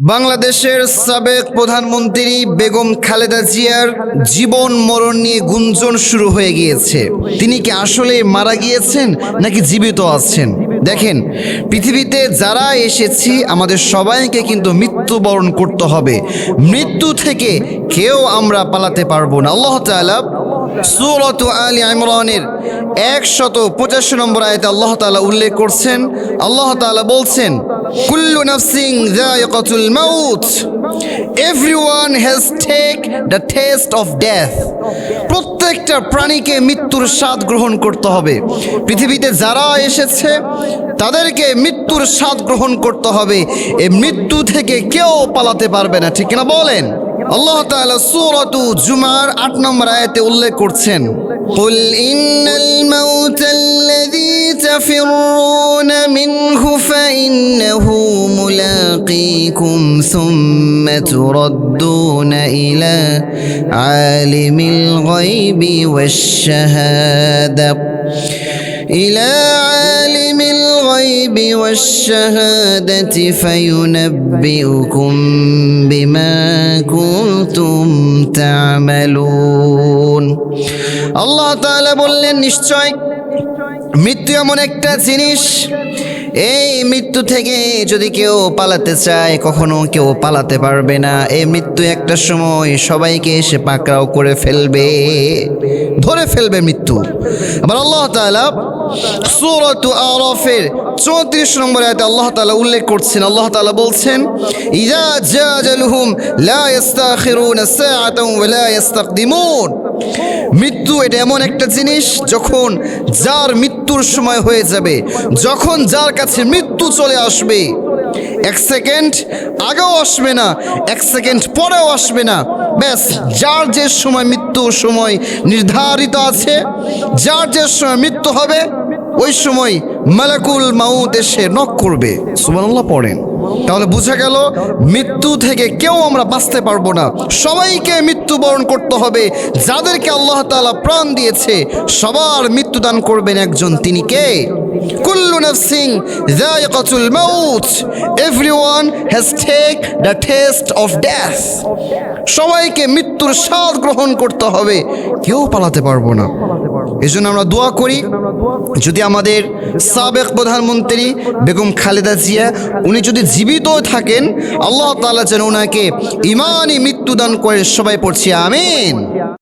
বাংলাদেশের সাবেক প্রধানমন্ত্রী বেগম খালেদা জিয়ার জীবন মরণ নিয়ে গুঞ্জন শুরু হয়ে গিয়েছে। তিনি কি আসলে মারা গিয়েছেন নাকি জীবিত আছেন? দেখেন, পৃথিবীতে যারা এসেছি, আমাদের সবাইকে কিন্তু মৃত্যুবরণ করতে হবে। মৃত্যু থেকে কেউ আমরা পালাতে পারব না। আল্লাহ তাআলা সুরত আলী ইমরানের একশত পঁচাশি নম্বর আয়তে আল্লাহ তাআলা উল্লেখ করছেন, আল্লাহ তাআলা বলছেন, কুল্লু নাফসিং যায়িকাতুল মাউত। Everyone has take the test of death প্রত্যেকটা প্রাণীকে মৃত্যুর স্বাদ গ্রহণ করতে হবে। পৃথিবীতে যারা এসেছে, তাদেরকে মৃত্যুর স্বাদ গ্রহণ করতে হবে। এই মৃত্যু থেকে কেউ পালাতে পারবে না, ঠিক না বলেন? আল্লাহ তাআলা সূরাতু জুমার 8 নম্বর আয়াতে উল্লেখ করছেন قل إن الموت الذي تفرون منه فإنه ملاقيكم ثم تردون إلى عالم الغيب والشهادة إلى عالم الغيب والشهادة فينبئكم بما كنتم تعملون আল্লাহ তাআলা বললেন নিশ্চয় মৃত্যু এমন একটা জিনিস এই মৃত্যু থেকে যদি কেউ পালাতে চায়, কখনো কেউ পালাতে পারবে না। এই মৃত্যু একটা সময় সবাইকে এসে পাকড়াও করে ফেলবে। ধরে ফেলবে মৃত্যু। আবার আল্লাহ তাআলা সূরাত আরাফের চৌত্রিশ নম্বর আয়াতে আল্লাহ তাআলা উল্লেখ করছেন। আল্লাহ তাআলা বলছেন ইজা জাজালহুম লা ইস্তাখিরুনা সাআতান ওয়া লা ইস্তাকদিমুন। মৃত্যু এটা এমন একটা জিনিস যখন যার মৃত্যুর সময় হয়ে যাবে, যখন যার কাছে মৃত্যু চলে আসবে। এক সেকেন্ড আগেও আসবে না, এক সেকেন্ড পরেও আসবে না। ব্যাস, যার যে সময় মৃত্যু সময় নির্ধারিত আছে, যার যে সময় মৃত্যু হবে, ওই সময় মালাকুল মাউত এসে নক করবে। সুবান পড়েন। তাহলে বোঝা গেল, মৃত্যু থেকে কেউ আমরা বাঁচতে পারব না। সবাইকে মৃত্যুবরণ করতে হবে। যাদেরকে আল্লাহ তাআলা প্রাণ দিয়েছে, সবার মৃত্যুদান করবেন একজন। তিনি কে? কুল্লু নাফসিং যায়িকাতুল মাউত। Everyone has take the test of death সবাইকে মৃত্যুর স্বাদ গ্রহণ করতে হবে। কেউ পালাতে পারব না। এজন্য আমরা দোয়া করি, যদি আমাদের সাবেক প্রধানমন্ত্রী বেগম খালেদা জিয়া, উনি যদি জীবিত থাকেন, আল্লাহ তালা যেন ওনাকে ইমানই মৃত্যুদান করে সবাই পড়ছি, আমিন।